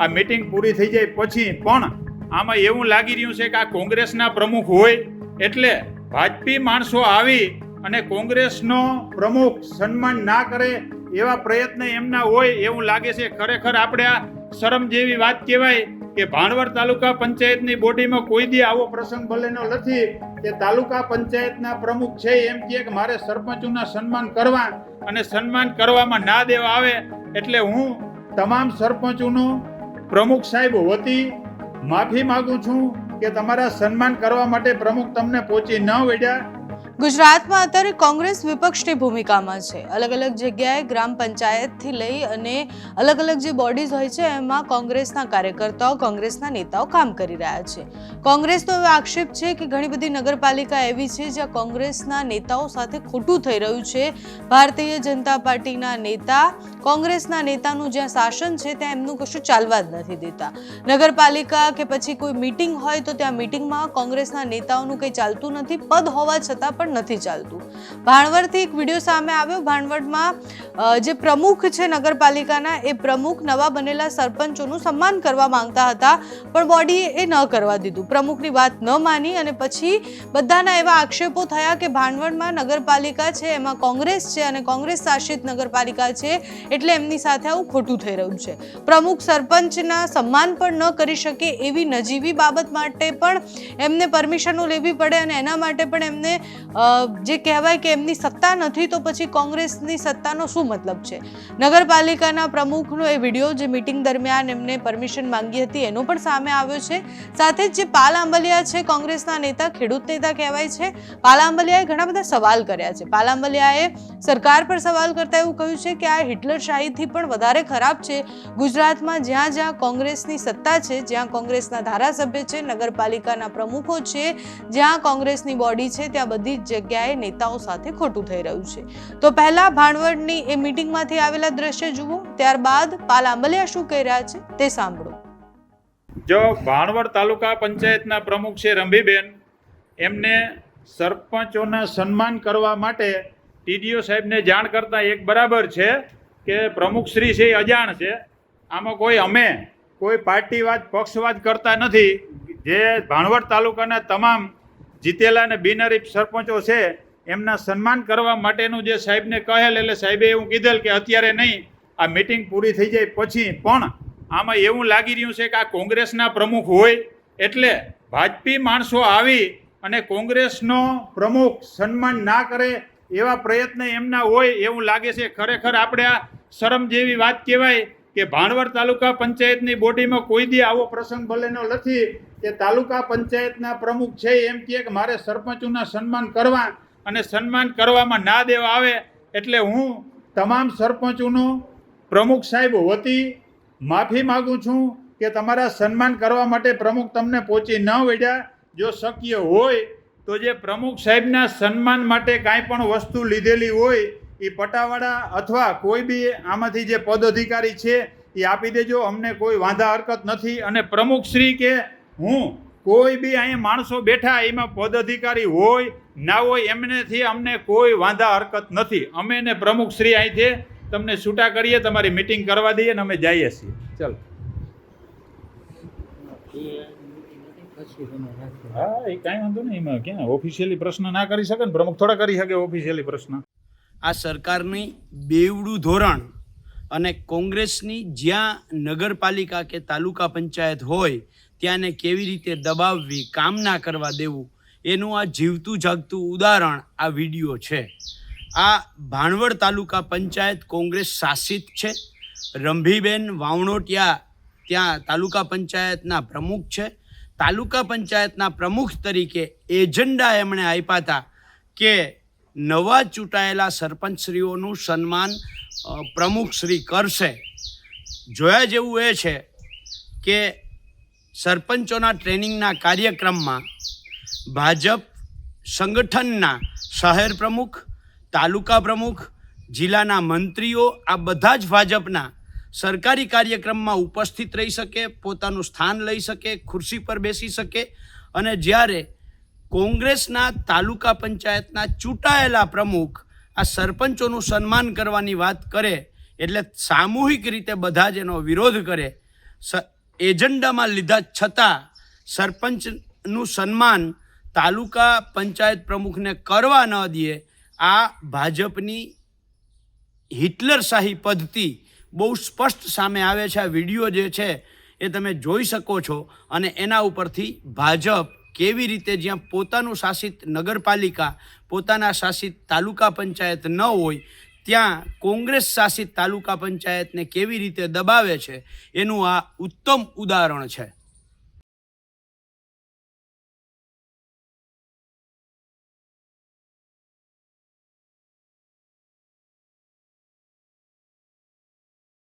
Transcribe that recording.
આ મિટિંગ પૂરી થઈ જાય પછી, પણ આમાં એવું લાગી રહ્યું છે કે આ કોંગ્રેસના પ્રમુખ હોય, એટલે ભાજપી માણસો આવી અને કોંગ્રેસનો પ્રમુખ સન્માન ના કરે એવા પ્રયત્ન એમના હોય એવું લાગે છે. ખરેખર આપણે આ શરમ જેવી વાત કહેવાય કે ભાણવડ તાલુકા પંચાયતની બોડીમાં કોઈ દી આવો પ્રસંગ ભલેનો નથી કે તાલુકા પંચાયતના પ્રમુખ છે એમ કે મારે સરપંચોના સન્માન કરવા અને સન્માન કરવામાં ના દેવા આવે, એટલે હું તમામ સરપંચોનો પ્રમુખ સાહેબ વતી માફી માગું છું કે તમારા સન્માન કરવા માટે પ્રમુખ તમને પહોંચી ન વળ્યા. ગુજરાતમાં અત્યારે કોંગ્રેસ વિપક્ષની ભૂમિકામાં છે. અલગ અલગ જગ્યાએ ગ્રામ પંચાયતથી લઈ અને અલગ અલગ જે બોડીઝ હોય છે, એમાં કોંગ્રેસના કાર્યકર્તાઓ, કોંગ્રેસના નેતાઓ કામ કરી રહ્યા છે. કોંગ્રેસનો એવો આક્ષેપ છે કે ઘણી બધી નગરપાલિકા એવી છે, જ્યાં કોંગ્રેસના નેતાઓ સાથે ખોટું થઈ રહ્યું છે. ભારતીય જનતા પાર્ટીના નેતા, કોંગ્રેસના નેતાનું જ્યાં શાસન છે, ત્યાં એમનું કશું ચાલવા જ નથી દેતા. નગરપાલિકા કે પછી કોઈ મીટિંગ હોય તો ત્યાં મીટિંગમાં કોંગ્રેસના નેતાઓનું કંઈ ચાલતું નથી. પદ હોવા છતાં પણ નથી ચાલતું. ભાણવડથી એક વીડિયો સામે આવ્યો. ભાણવડમાં જે પ્રમુખ છે નગરપાલિકાના, એ પ્રમુખ નવા બનેલા સરપંચોનું સન્માન કરવા માંગતા હતા, પણ બોડીએ એ ન કરવા દીધું. પ્રમુખની વાત ન માની અને પછી બધાના એવા આક્ષેપો થયા કે ભાણવડમાં નગરપાલિકા છે, એમાં કોંગ્રેસ છે અને કોંગ્રેસ શાસિત નગરપાલિકા છે, એટલે એમની સાથે આવું ખોટું થઈ રહ્યું છે. પ્રમુખ સરપંચના સન્માન પણ ન કરી શકે એવી નજીવી બાબત માટે પણ એમને પરમિશનો લેવી પડે અને એના માટે પણ એમને જે કહેવાય કે એમની સત્તા નથી, તો પછી કોંગ્રેસની સત્તાનો શું મતલબ છે? નગરપાલિકાના પ્રમુખનો એ વીડિયો જે મિટિંગ દરમિયાન એમને પરમિશન માંગી હતી, એનો પણ સામે આવ્યો છે. સાથે જ જે પાલ આંબલિયા છે, કોંગ્રેસના નેતા, ખેડૂત નેતા કહેવાય છે, પાલ આંબલિયાએ ઘણા બધા સવાલ કર્યા છે. પાલ આંબલિયાએ સરકાર પર સવાલ કરતા એવું કહ્યું છે કે આ હિટલરશાહીથી પણ વધારે ખરાબ છે. ગુજરાતમાં જ્યાં જ્યાં કોંગ્રેસની સત્તા છે, જ્યાં કોંગ્રેસના ધારાસભ્ય છે, નગરપાલિકાના પ્રમુખો છે, જ્યાં કોંગ્રેસની બોડી છે, ત્યાં બધી જ જગ્યાએ નેતાઓ સાથે ખોટું થઈ રહ્યું છે. તો પહેલા ભાણવડની એ મિટિંગમાંથી આવેલા દ્રશ્ય જુઓ, ત્યારબાદ પાલ આંબલિયા શું કહી રહ્યા છે તે સાંભળો. જો ભાણવડ તાલુકા પંચાયતના પ્રમુખ છે રંભીબેન, એમને સરપંચોના સન્માન કરવા માટે ટીડીઓ સાહેબને જાણ કરતા એક બરાબર છે કે પ્રમુખ શ્રી છે એ અજાણ છે. આમાં કોઈ અમે, કોઈ પાર્ટીવાદ પક્ષવાદ કરતા નથી. જે ભાણવડ તાલુકાના તમામ જીતેલા અને બિનહરીફ સરપંચો છે, એમના સન્માન કરવા માટેનું જે સાહેબને કહેલ, એટલે સાહેબે એવું કીધેલ કે અત્યારે નહીં, આ મિટિંગ પૂરી થઈ જાય પછી, પણ આમાં એવું લાગી રહ્યું છે કે આ કોંગ્રેસના પ્રમુખ હોય, એટલે ભાજપી માણસો આવી અને કોંગ્રેસનો પ્રમુખ સન્માન ના કરે એવા પ્રયત્ન એમના હોય એવું લાગે છે. ખરેખર આપણે આ શરમ જેવી વાત કહેવાય કે ભાણવડ તાલુકા પંચાયતની બોડીમાં કોઈ દી આવો પ્રસંગ ભલેનો નથી કે તાલુકા પંચાયતના પ્રમુખ છે એમ કે મારે સરપંચોના સન્માન કરવા અને સન્માન કરવામાં ના દેવા આવે એટલે હું તમામ સરપંચોનો પ્રમુખ સાહેબ વતી માફી માગું છું કે તમારા સન્માન કરવા માટે પ્રમુખ તમને પહોંચી ન વળ્યા. જો શક્ય હોય તો જે પ્રમુખ સાહેબના સન્માન માટે કાંઈ પણ વસ્તુ લીધેલી હોય એ પટાવાળા અથવા કોઈ બી આમાંથી જે પદ અધિકારી છે એ આપી દેજો. અમને કોઈ વાંધા, હરકત નથી. અને પ્રમુખ શ્રી કે હું કોઈ બી અહીંયા માણસો બેઠા એમાં પદ અધિકારી હોય, ના હોય, એમનેથી અમને કોઈ વાંધા, હરકત નથી. અમે ને પ્રમુખ શ્રી અહીંથી તમને છૂટા કરીએ, તમારી મિટિંગ કરવા દઈએ ને અમે જઈએ છીએ. ચાલો. હા, એ કાંઈ વાંધો નહીં. એમાં ક્યાં? ઓફિશિયલી પ્રશ્ન ના કરી શકે ને? પ્રમુખ થોડા કરી શકે ઓફિશિયલી પ્રશ્ન. આ સરકારની બેવડું ધોરણ અને કોંગ્રેસની જ્યાં નગરપાલિકા કે તાલુકા પંચાયત હોય, ત્યાંને કેવી રીતે દબાવવી, કામ ના કરવા દેવું, એનું આ જીવતું જાગતું ઉદાહરણ આ વીડિયો છે. આ ભાણવડ તાલુકા પંચાયત કોંગ્રેસ શાસિત છે. રંભીબેન વાવણોટિયા ત્યાં તાલુકા પંચાયતના પ્રમુખ છે. તાલુકા પંચાયતના પ્રમુખ તરીકે એજન્ડા એમણે આપ્યા હતા કે નવા ચૂંટાયેલા સરપંચશ્રીઓનું સન્માન પ્રમુખશ્રી કરશે. જોયા જેવું એ છે કે સરપંચોના ટ્રેનિંગના કાર્યક્રમમાં ભાજપ સંગઠનના શહેર પ્રમુખ, તાલુકા પ્રમુખ, જિલ્લાના મંત્રીઓ, આ બધા જ ભાજપના સરકારી કાર્યક્રમમાં ઉપસ્થિત રહી શકે, પોતાનું સ્થાન લઈ શકે, ખુરશી પર બેસી શકે અને જ્યારે કોંગ્રેસના તાલુકા પંચાયતના ચૂંટાયેલા પ્રમુખ આ સરપંચોનું સન્માન કરવાની વાત કરે એટલે સામૂહિક રીતે બધા જ એનો વિરોધ કરે. એજન્ડામાં લીધા છતાં સરપંચનું સન્માન તાલુકા પંચાયત પ્રમુખને કરવા ન દે આ ભાજપની હિટલરશાહી પદ્ધતિ બહુ સ્પષ્ટ સામે આવે છે. આ વીડિયો જે છે એ તમે જોઈ શકો છો અને એના ઉપરથી ભાજપ કેવી રીતે જ્યાં પોતાનું શાસિત નગરપાલિકા, પોતાના શાસિત તાલુકા પંચાયત ન હોય, ત્યાં કોંગ્રેસ શાસિત તાલુકા પંચાયતને કેવી રીતે દબાવે છે, એનું આ ઉત્તમ ઉદાહરણ છે.